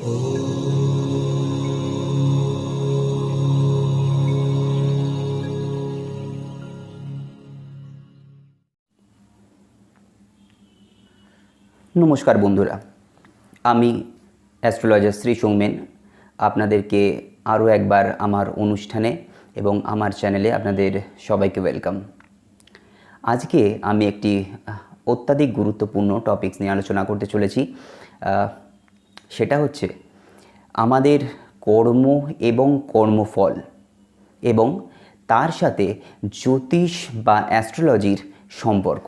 নমস্কার বন্ধুরা, আমি অ্যাস্ট্রোলজার শ্রী সৌমেন। আপনাদেরকে আরও একবার আমার অনুষ্ঠানে এবং আমার চ্যানেলে আপনাদের সবাইকে ওয়েলকাম। আজকে আমি একটি অত্যাধিক গুরুত্বপূর্ণ টপিকস নিয়ে আলোচনা করতে চলেছি। সেটা হচ্ছে আমাদের কর্ম এবং কর্মফল এবং তার সাথে জ্যোতিষ বা অ্যাস্ট্রোলজির সম্পর্ক।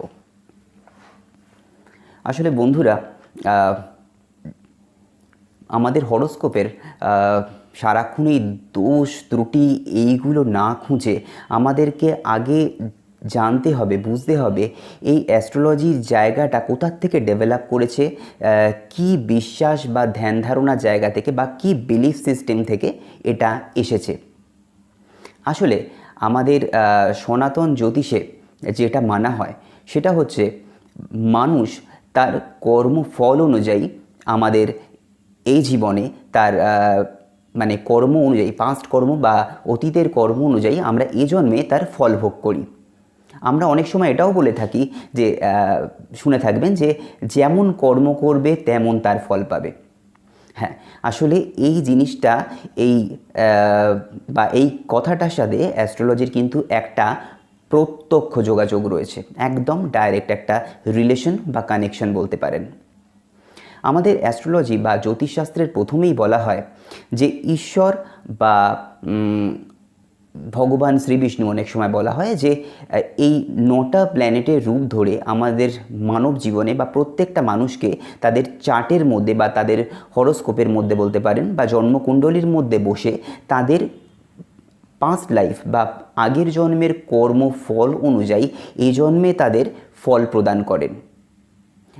আসলে বন্ধুরা আমাদের হরোস্কোপের আহ, সারাক্ষণ এই দোষ ত্রুটি এইগুলো না খুঁজে আমাদেরকে আগে জানতে হবে, বুঝতে হবে এই অ্যাস্ট্রোলজির জায়গাটা কোথার থেকে ডেভেলপ করেছে কি বিশ্বাস বা ধ্যান ধারণার জায়গা থেকে বা কি বিলিফ সিস্টেম থেকে এটা এসেছে। আসলে আমাদের সনাতন জ্যোতিষে যেটা মানা হয় সেটা হচ্ছে মানুষ তার কর্মফল অনুযায়ী আমাদের এই জীবনে তার মানে কর্ম অনুযায়ী পাস্ট কর্ম বা অতীতের কর্ম অনুযায়ী আমরা এই জন্মে তার ফল ভোগ করি। আমরা অনেক সময় এটাও বলে থাকি যে শুনে থাকবেন যে, যেমন কর্ম করবে, তেমন তার ফল পাবে। হ্যাঁ আসলে এই জিনিসটা, এই বা এই কথাটার সাথে অ্যাস্ট্রোলজির কিন্তু একটা প্রত্যক্ষ যোগাযোগ রয়েছে। একদম ডাইরেক্ট একটা রিলেশন বা কানেকশন বলতে পারেন। আমাদের অ্যাস্ট্রোলজি বা জ্যোতিষশাস্ত্রের প্রথমেই বলা হয় যে, ঈশ্বর বা ভগবান শ্রীবিষ্ণু অনেক সময় বলা হয় যে এই নটা প্ল্যানেটের রূপ ধরে আমাদের মানব জীবনে বা প্রত্যেকটা মানুষকে তাদের চার্টের মধ্যে বা তাদের হরোস্কোপের মধ্যে বলতে পারেন বা জন্মকুণ্ডলীর মধ্যে বসে তাদের পাস্ট লাইফ বা আগের জন্মের কর্মফল অনুযায়ী এই জন্মে তাদের ফল প্রদান করেন।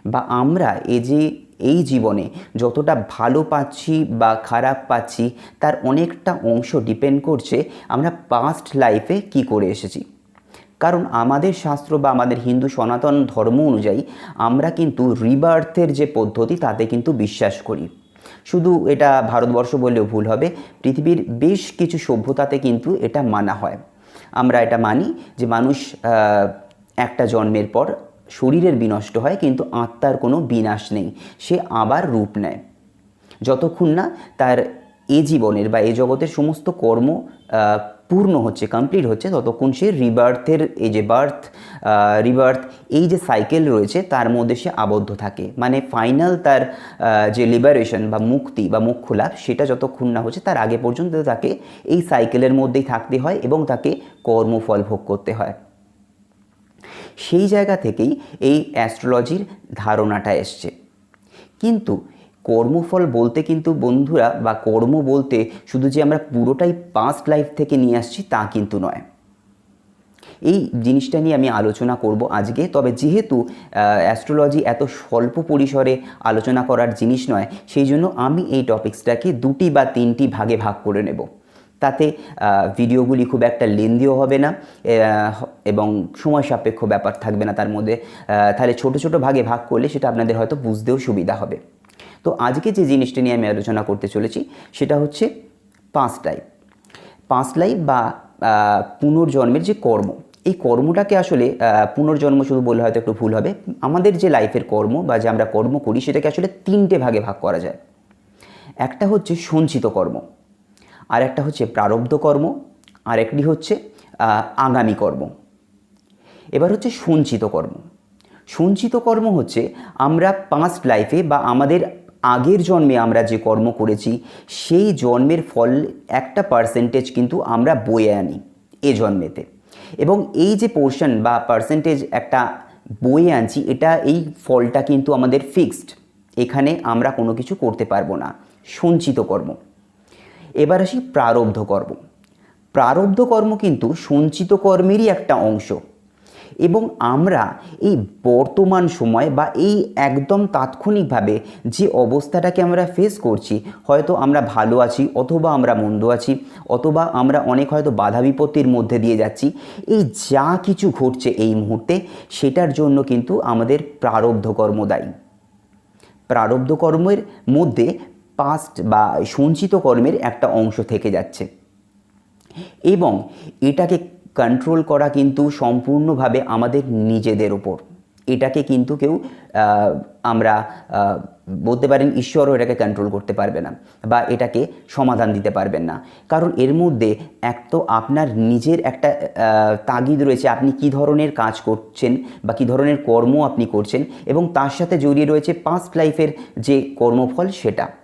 বা আমরা এই যে এই জীবনে যতটা ভালো পাচ্ছি বা খারাপ পাচ্ছি, তার অনেকটা অংশ ডিপেন্ড করছে আমরা পাস্ট লাইফে কি করে এসেছি। কারণ আমাদের শাস্ত্র বা আমাদের হিন্দু সনাতন ধর্ম অনুযায়ী আমরা কিন্তু রিবার্থের যে পদ্ধতি, তাতে কিন্তু বিশ্বাস করি। শুধু এটা ভারতবর্ষ বললেও ভুল হবে, পৃথিবীর বেশ কিছু সভ্যতাতে কিন্তু এটা মানা হয়। আমরা এটা মানি যে মানুষ একটা জন্মের পর শরীরের বিনষ্ট হয়, কিন্তু আত্মার কোনো বিনাশ নেই। সে আবার রূপ নেয়। যতক্ষণ না তার এ জীবনের বা এ জগতের সমস্ত কর্ম পূর্ণ হচ্ছে কমপ্লিট হচ্ছে, ততক্ষণ সে রিবার্থের এই যে বার্থ রিবার্থ এই যে সাইকেল রয়েছে, তার মধ্যে সে আবদ্ধ থাকে। মানে ফাইনাল তার যে লিবারেশন বা মুক্তি বা মোক্ষ লাভ, সেটা যতক্ষণ না হচ্ছে, তার আগে পর্যন্ত তাকে এই সাইকেলের মধ্যেই থাকতে হয় এবং তাকে কর্মফল ভোগ করতে হয়। সেই জায়গা থেকেই এই অ্যাস্ট্রোলজির ধারণাটা এসছে। কিন্তু কর্মফল বলতে কিন্তু বন্ধুরা বা কর্ম বলতে শুধু যে আমরা পুরোটাই পাস্ট লাইফ থেকে নিয়ে আসছি তা কিন্তু নয়। এই জিনিসটা নিয়ে আমি আলোচনা করব আজকে, তবে যেহেতু অ্যাস্ট্রোলজি এত স্বল্প পরিসরে আলোচনা করার জিনিস নয়, সেই জন্য আমি এই টপিক্সটাকে দুটি বা তিনটি ভাগে ভাগ করে নেব। তাতে ভিডিওগুলি খুব একটা লেন্দিও হবে না এবং সময় সাপেক্ষ ব্যাপার থাকবে না তার মধ্যে তাহলে ছোট ছোট ভাগে ভাগ করলে সেটা আপনাদের হয়তো বুঝতেও সুবিধা হবে। তো আজকে যে জিনিসটা নিয়ে আমি আলোচনা করতে চলেছি, সেটা হচ্ছে পাঁচ লাইফ পাঁচ লাইফ বা পুনর্জন্মের যে কর্ম, এই কর্মটাকে আসলে পুনর্জন্ম শুধু বললে হয়তো একটু ভুল হবে, আমাদের যে লাইফের কর্ম বা যে আমরা কর্ম করি, সেটাকে আসলে তিনটে ভাগে ভাগ করা যায়। একটা হচ্ছে সঞ্চিত কর্ম। আর একটা হচ্ছে প্রারব্ধ কর্ম আর একটি হচ্ছে আগামী কর্ম। এবার হচ্ছে সঞ্চিত কর্ম। সঞ্চিত কর্ম হচ্ছে আমরা পাস্ট লাইফে বা আমাদের আগের জন্মে আমরা যে কর্ম করেছি, সেই জন্মের ফল একটা পার্সেন্টেজ কিন্তু আমরা বয়ে আনি এ জন্মেতে। এবং এই যে পোর্শন বা পার্সেন্টেজ একটা বয়ে আনছি, এটা এই ফলটা কিন্তু আমাদের ফিক্সড এখানে আমরা কোনো কিছু করতে পারব না। সঞ্চিত কর্ম। এবার আসি প্রারব্ধ কর্ম। প্রারব্ধ কর্ম কিন্তু সঞ্চিত কর্মেরই একটা অংশ। এবং আমরা এই বর্তমান সময় বা এই একদম তাৎক্ষণিকভাবে যে অবস্থাটাকে আমরা ফেস করছি, হয়তো আমরা ভালো আছি অথবা আমরা মন্দ আছি, অথবা আমরা অনেক হয়তো বাধা বিপত্তির মধ্যে দিয়ে যাচ্ছি, এই যা কিছু ঘটছে এই মুহূর্তে সেটার জন্য কিন্তু আমাদের প্রারব্ধ কর্ম দায়ী। প্রারব্ধ কর্মের মধ্যে পাস্ট বা সঞ্চিত কর্মের একটা অংশ থেকে যাচ্ছে। এবং এটাকে কন্ট্রোল করা কিন্তু সম্পূর্ণভাবে আমাদের নিজেদের ওপর এটাকে কিন্তু কেউ আমরা বলতে পারেন ঈশ্বরও এটাকে কন্ট্রোল করতে পারবে না বা এটাকে সমাধান দিতে পারবেন না। কারণ এর মধ্যে এক তো আপনার নিজের একটা তাগিদ রয়েছে আপনি কি ধরনের কাজ করছেন বা কি ধরনের কর্ম আপনি করছেন এবং তার সাথে জড়িয়ে রয়েছে পাস্ট লাইফের যে কর্মফল সেটা।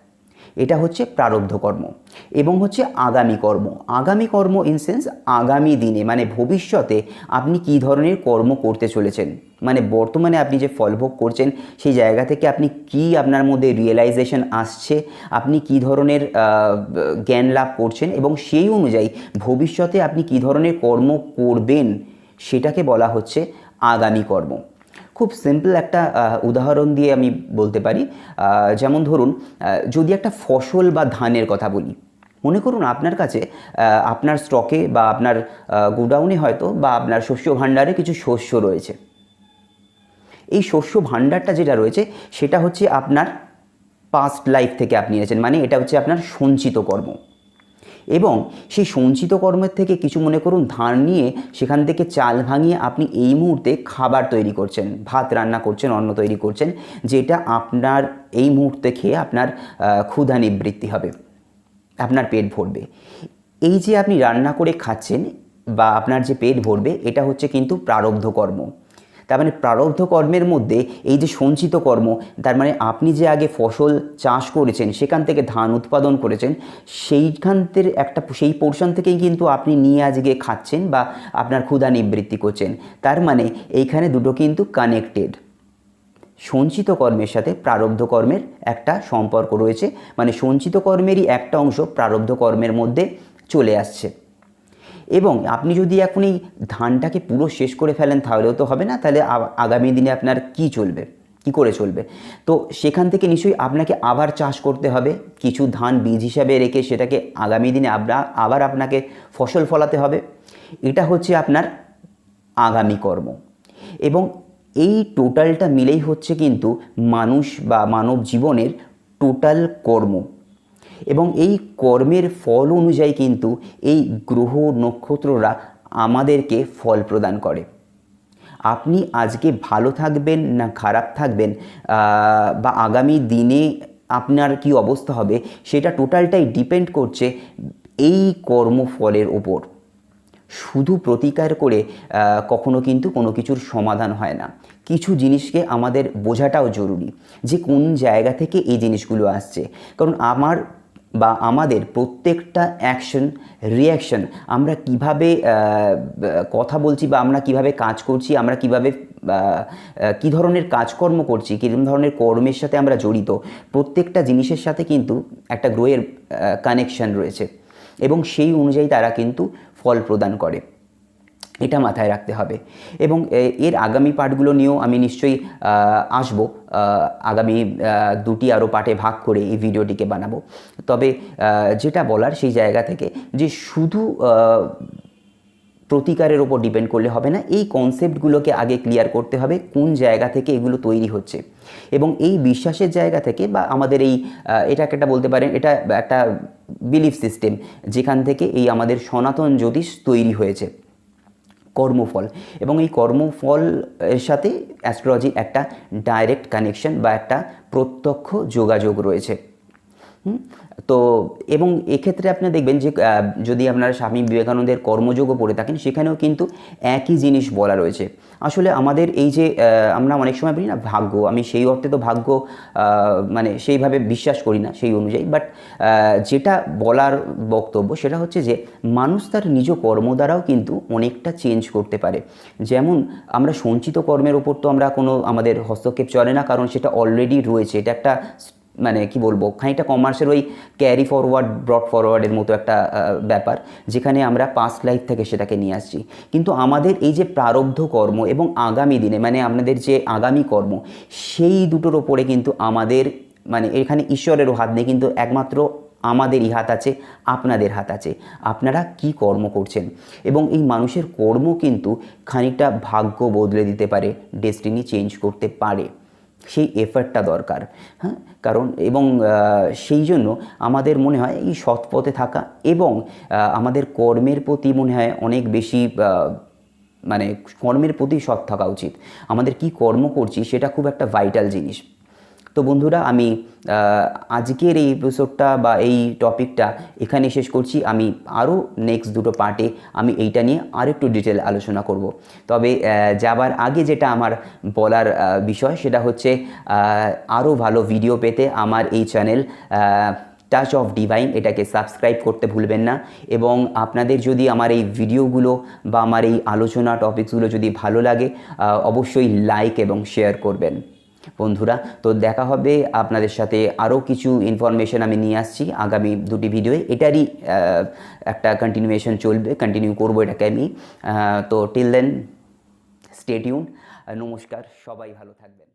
এটা হচ্ছে প্রারব্ধ কর্ম এবং হচ্ছে আগামী কর্ম। আগামী কর্ম ইন সেন্স আগামী দিনে মানে ভবিষ্যতে আপনি কী ধরনের কর্ম করতে চলেছেন? মানে বর্তমানে আপনি যে ফলভোগ করছেন, সেই জায়গা থেকে আপনি কি আপনার মধ্যে রিয়েলাইজেশন আসছে? আপনি কি ধরনের জ্ঞান লাভ করছেন? এবং সেই অনুযায়ী ভবিষ্যতে আপনি কি ধরনের কর্ম করবেন? সেটাকে বলা হচ্ছে আগামী কর্ম। খুব সিম্পল একটা উদাহরণ দিয়ে আমি বলতে পারি। যেমন ধরুন যদি একটা ফসল বা ধানের কথা বলি, মনে করুন আপনার কাছে আপনার স্টকে বা আপনার গোডাউনে হয়তো বা আপনার শস্য ভাণ্ডারে কিছু শস্য রয়েছে। এই শস্য ভাণ্ডারটা যেটা রয়েছে, সেটা হচ্ছে আপনার পাস্ট লাইফ থেকে আপনি এনেছেন মানে এটা হচ্ছে আপনার সঞ্চিত কর্ম। এবং সেই সঞ্চিত কর্মের থেকে কিছু মনে করুন, ধান নিয়ে সেখান থেকে চাল ভাঙিয়ে আপনি এই মুহূর্তে খাবার তৈরি করছেন, ভাত রান্না করছেন, অন্ন তৈরি করছেন, যেটা আপনার এই মুহূর্তে খেয়ে আপনার ক্ষুধা নিবৃত্তি হবে, আপনার পেট ভরবে। এই যে আপনি রান্না করে খাচ্ছেন বা আপনার যে পেট ভরবে, এটা হচ্ছে কিন্তু প্রারব্ধ কর্ম তার মানে প্রারব্ধ কর্মের মধ্যে এই যে সঞ্চিত কর্ম, তার মানে আপনি যে আগে ফসল চাষ করেছেন, সেখান থেকে ধান উৎপাদন করেছেন সেইখান থেকে একটা, সেই পোর্শন থেকেই কিন্তু আপনি নিয়ে আজকে খাচ্ছেন বা আপনার ক্ষুধা নিবৃত্তি করছেন। তার মানে এইখানে দুটো কিন্তু কানেক্টেড সঞ্চিত কর্মের সাথে প্রারব্ধ কর্মের একটা সম্পর্ক রয়েছে মানে সঞ্চিত কর্মেরই একটা অংশ প্রারব্ধ কর্মের মধ্যে চলে আসছে। এবং আপনি যদি এখন এই ধানটাকে পুরো শেষ করে ফেলেন, তাহলেও তো হবে না। তাহলে আগামী দিনে আপনার কি চলবে? কি করে চলবে? তো সেখান থেকে নিশ্চয়ই আপনাকে আবার চাষ করতে হবে। কিছু ধান বীজ হিসাবে রেখে সেটাকে আগামী দিনে আপনার আবার আপনাকে ফসল ফলাতে হবে। এটা হচ্ছে আপনার আগামী কর্ম। এবং এই টোটালটা মিলেই হচ্ছে কিন্তু মানুষ বা মানব জীবনের টোটাল কর্ম। এবং এই কর্মের ফল অনুযায়ী কিন্তু এই গ্রহ নক্ষত্ররা আমাদেরকে ফল প্রদান করে। আপনি আজকে ভালো থাকবেন না খারাপ থাকবেন বা আগামী দিনে আপনার কি অবস্থা হবে সেটা টোটালটাই ডিপেন্ড করছে এই কর্মফলের ওপর শুধু প্রতিকার করে কখনো কিন্তু কোনো কিছুর সমাধান হয় না। কিছু জিনিসকে আমাদের বোঝাটাও জরুরি যে কোন জায়গা থেকে এই জিনিসগুলো আসছে। কারণ আমার বা আমাদের প্রত্যেকটা অ্যাকশন রিয়াকশন আমরা কীভাবে কথা বলছি বা আমরা কীভাবে কাজ করছি, আমরা কীভাবে কি ধরনের কাজকর্ম করছি কীরকম ধরনের কর্মের সাথে আমরা জড়িত, প্রত্যেকটা জিনিসের সাথে কিন্তু একটা গ্রোয়ের কানেকশন রয়েছে। এবং সেই অনুযায়ী তারা কিন্তু ফল প্রদান করে। এটা মাথায় রাখতে হবে। এবং এর আগামী পাঠগুলো নিয়েও আমি নিশ্চয়ই আসব। আগামী দুটি আরও পাঠে ভাগ করে এই ভিডিওটিকে বানাবো। তবে যেটা বলার সেই জায়গা থেকে যে শুধু প্রতিকারের ওপর ডিপেন্ড করলে হবে না, এই কনসেপ্টগুলোকে আগে ক্লিয়ার করতে হবে, কোন জায়গা থেকে এগুলো তৈরি হচ্ছে। এবং এই বিশ্বাসের জায়গা থেকে বা আমাদের এই এটাকে একটা বলতে পারেন, এটা একটা বিলিফ সিস্টেম, যেখান থেকে এই আমাদের সনাতন জ্যোতিষ তৈরি হয়েছে। কর্মফল এবং এই কর্মফল এর সাথে অ্যাস্ট্রোলজির একটা ডাইরেক্ট কানেকশন বা একটা প্রত্যক্ষ যোগাযোগ রয়েছে? তো এবং এক্ষেত্রে আপনি দেখবেন যে যদি আপনারা স্বামী বিবেকানন্দের কর্মযোগও পড়ে থাকেন, সেখানেও কিন্তু একই জিনিস বলা রয়েছে। আসলে আমাদের এই যে আমরা অনেক সময় বলি না ভাগ্য, আমি সেই অর্থে তো ভাগ্য মানে সেইভাবে বিশ্বাস করি না সেই অনুযায়ী বাট যেটা বলার বক্তব্য সেটা হচ্ছে যে, মানুষ তার নিজ কর্ম দ্বারাও কিন্তু অনেকটা চেঞ্জ করতে পারে। যেমন আমরা সঞ্চিত কর্মের ওপর তো আমরা কোনো আমাদের হস্তক্ষেপ চলে না, কারণ সেটা অলরেডি রয়েছে, এটা একটা মানে কি বলব, খানিকটা কমার্সের ওই ক্যারি ফরওয়ার্ড ব্রড ফরওয়ার্ডের মতো একটা ব্যাপার, যেখানে আমরা পাস্ট লাইফ থেকে সেটাকে নিয়ে আসছি। কিন্তু আমাদের এই যে প্রারব্ধ কর্ম এবং আগামী দিনে মানে আমাদের যে আগামী কর্ম, সেই দুটোর ওপরে কিন্তু আমাদের মানে এখানে ঈশ্বরেরও হাত নেই, কিন্তু একমাত্র আমাদেরই হাত আছে, আপনাদের হাত আছে। আপনারা কি কর্ম করছেন? এবং এই মানুষের কর্ম কিন্তু খানিকটা ভাগ্য বদলে দিতে পারে ডেস্টিনি চেঞ্জ করতে পারে। সেই এফার্টটা দরকার হ্যাঁ? কারণ এবং সেই জন্য আমাদের মনে হয় এই সৎ পথে থাকা এবং আমাদের কর্মের প্রতি মনে হয় অনেক বেশি মানে কর্মের প্রতি সৎ থাকা উচিত। আমাদের কি কর্ম করছি সেটা খুব একটা ভাইটাল জিনিস। তো বন্ধুরা, আমি আজকের এই এপিসোডটা বা এই টপিকটা এখানে শেষ করছি। আমি আরও নেক্সট দুটো পার্টে আমি এইটা নিয়ে আরেকটু ডিটেল আলোচনা করব। তবে যাবার আগে যেটা আমার বলার বিষয়, সেটা হচ্ছে আরও ভালো ভিডিও পেতে আমার এই চ্যানেল টাচ অফ ডিভাইন এটাকে সাবস্ক্রাইব করতে ভুলবেন না। এবং আপনাদের যদি আমার এই ভিডিওগুলো বা আমার এই আলোচনা টপিকসগুলো যদি ভালো লাগে অবশ্যই লাইক এবং শেয়ার করবেন। বন্ধুরা, তো দেখা হবে আপনাদের সাথে আরও কিছু ইনফরমেশন আমি নিয়ে আসছি আগামী দুটি ভিডিওয়ে এটারই একটা কন্টিনিউয়েশন চলবে কন্টিনিউ করব এটাকে আমি। তো টিল দেন স্টেটিউন নমস্কার, সবাই ভালো থাকবেন।